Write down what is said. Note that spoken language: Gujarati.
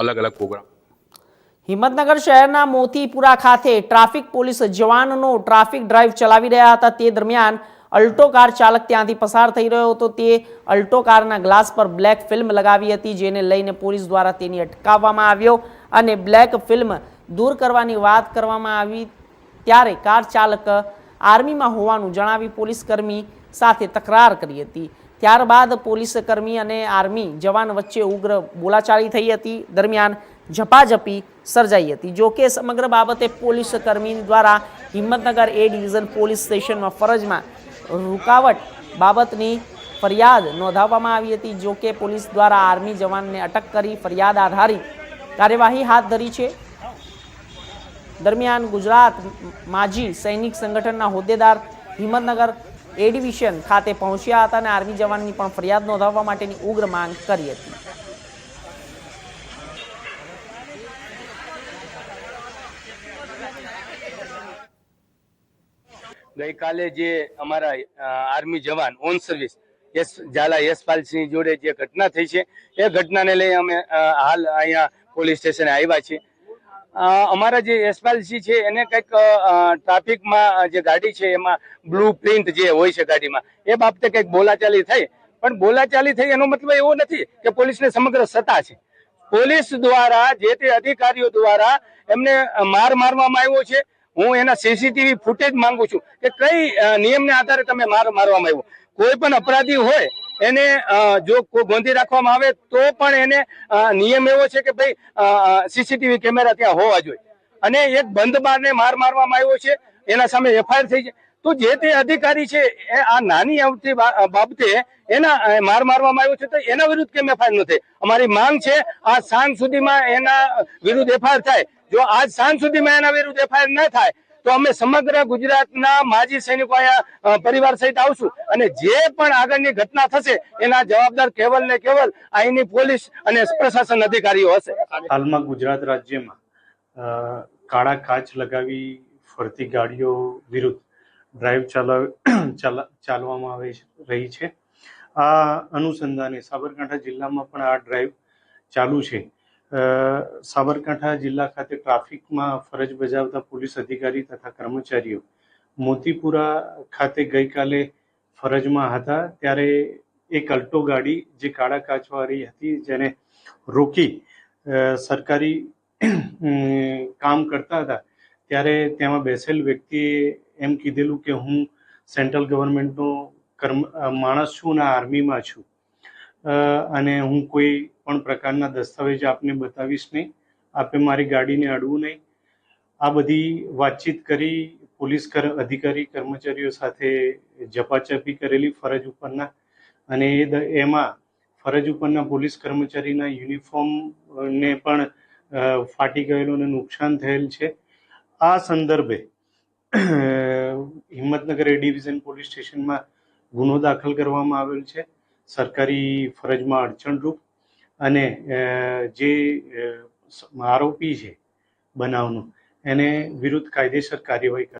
અલગ અલગ પ્રોગ્રામ. હિંમતનગર શહેરના મોતીપુરા ખાતે ટ્રાફિક પોલીસ જવાનનો ટ્રાફિક ડ્રાઈવ ચલાવી રહ્યા હતા. તે દરમિયાન અલ્ટો કાર ચાલક ત્યાંથી પસાર થઈ રહ્યો હતો. તે અલ્ટો કારના ગ્લાસ પર બ્લેક ફિલ્મ લગાવી હતી, જેને લઈને પોલીસ દ્વારા તેની અટકાવવામાં આવ્યો અને બ્લેક ફિલ્મ દૂર કરવાની વાત કરવામાં આવી ત્યારે કાર ચાલક આર્મીમાં હોવાનું જણાવી પોલીસ કર્મી સાથે તકરાર કરી હતી. ત્યારબાદ પોલીસ કર્મી અને આર્મી જવાન વચ્ચે ઉગ્ર બોલાચાલી થઈ હતી. દરમિયાન ઝપાઝપી સર્જાઈ હતી. જો કે સમગ્ર બાબતે પોલીસ કર્મી દ્વારા હિંમતનગર એ ડિવિઝન પોલીસ સ્ટેશનમાં ફરજમાં રૂકાવટ બાબતની ફરિયાદ નોંધાવવામાં આવી હતી. જો કે પોલીસ દ્વારા આર્મી જવાનને અટક કરી ફરિયાદ આધારિત કાર્યવાહી હાથ ધરી છે. દરમિયાન ગુજરાત માજી સૈનિક સંગઠનના હોદ્દેદાર હિંમતનગર એ ડિવિઝન ખાતે પહોંચ્યા હતા અને આર્મી જવાનની પણ ફરિયાદ નોંધાવવા માટેની ઉગ્ર માંગ કરી હતી. ગઈકાલે જે અમારા આર્મી જવાન, ઓન સર્વિસ, યશ, ઝાલા યશપાલસિંહ જોડે જે ઘટના થઈ છે, એ ઘટનાને લઈ અમે હાલ અહીંયા પોલીસ સ્ટેશને આવ્યા છીએ. અમારા જે એસપાલસી છે, એને કંઈક ટ્રાફિકમાં જે ગાડી છે, એમાં બ્લુ પ્રિન્ટ જે હોય છે ગાડીમાં, એ બાબતે કંઈક બોલાચાલી થઈ. પણ બોલાચાલી થઈ એનો મતલબ એવો નથી કે પોલીસને સમગ્ર સત્તા છે. પોલીસ દ્વારા, જે તે અધિકારીઓ દ્વારા એમને માર મારવામાં આવ્યો છે. હું એના સીસીટીવી ફૂટેજ માંગુ છું કે કઈ નિયમને આધારે તમે માર મારવામાં આવ્યો. કોઈ પણ અપરાધી હોય એને જો ગોંધી રાખવામાં આવે તો પણ એને નિયમ એવો છે કે ભાઈ સીસીટીવી કેમેરા ત્યાં હોવા જોઈએ. અને એક બંધ બારને માર મારવામાં આવ્યો છે, એના સામે એફઆઈઆર થઈ છે. તો જે તે અધિકારી છે, એ આ નાની આવતી બાબતે એના માર મારવામાં આવ્યો છે, તો એના વિરુદ્ધ કેમ એફઆઈઆર ન થઈ અમારી માંગ છે, આ સાંજ સુધીમાં એના વિરુદ્ધ એફઆઈઆર થાય. જો આજ સાંજ સુધીમાં એના વિરુદ્ધ એફઆઈઆર ન થાય તો અમે સમગ્ર ગુજરાતના માજી સૈનિકો અહીંયા પરિવાર સહિત આવશું. અને જે પણ આગળની ઘટના થશે, એના જવાબદાર કેવલ ને કેવલ અહીંની પોલીસ અને પ્રશાસન અધિકારીઓ હશે. હાલમાં ગુજરાત રાજ્યમાં કાળા કાચ લગાવી ફરતી ગાડીઓ વિરુદ્ધ ડ્રાઈવ ચાલવ, ચાલા- ચાલવામાં આવે રહી છે. આ અનુસંધાને સાબરકાંઠા જિલ્લામાં પણ આ ડ્રાઈવ ચાલુ છે. સાબરકાંઠા જિલ્લા ખાતે ટ્રાફિકમાં ફરજ બજાવતા પોલીસ અધિકારી તથા કર્મચારીઓ મોતીપુરા ખાતે ગઈકાલે ફરજમાં હતા. ત્યારે એક અલ્ટો ગાડી જે કાળા કાચવાળી હતી, જેને રોકી સરકારી કામ કરતા હતા. ત્યારે તેમાં બેસેલ વ્યક્તિએ એમ કીધેલું કે હું સેન્ટ્રલ ગવર્મેન્ટનો કર્મ માણસ છું અને આર્મીમાં છું. અને હું કોઈ પણ પ્રકારના દસ્તાવેજ આપને બતાવીશ નહીં. આપે મારી ગાડીને અડવું નહીં. આ બધી વાતચીત કરી પોલીસ કર, અધિકારી, કર્મચારીઓ સાથે ઝપાઝપી કરેલી ફરજ ઉપરના અને એ એમાં ફરજ ઉપરના પોલીસ કર્મચારીના યુનિફોર્મને પણ ફાટી ગયેલું અને નુકસાન થયેલ છે. આ સંદર્ભે હિંમતનગર એ ડિવિઝન પોલીસ સ્ટેશનમાં ગુનો દાખલ કરવામાં આવેલ છે. સરકારી ફરજમાં અડચણરૂપ અને જે આરોપી છે બનાવનો એને વિરુદ્ધ કાયદેસર કાર્યવાહી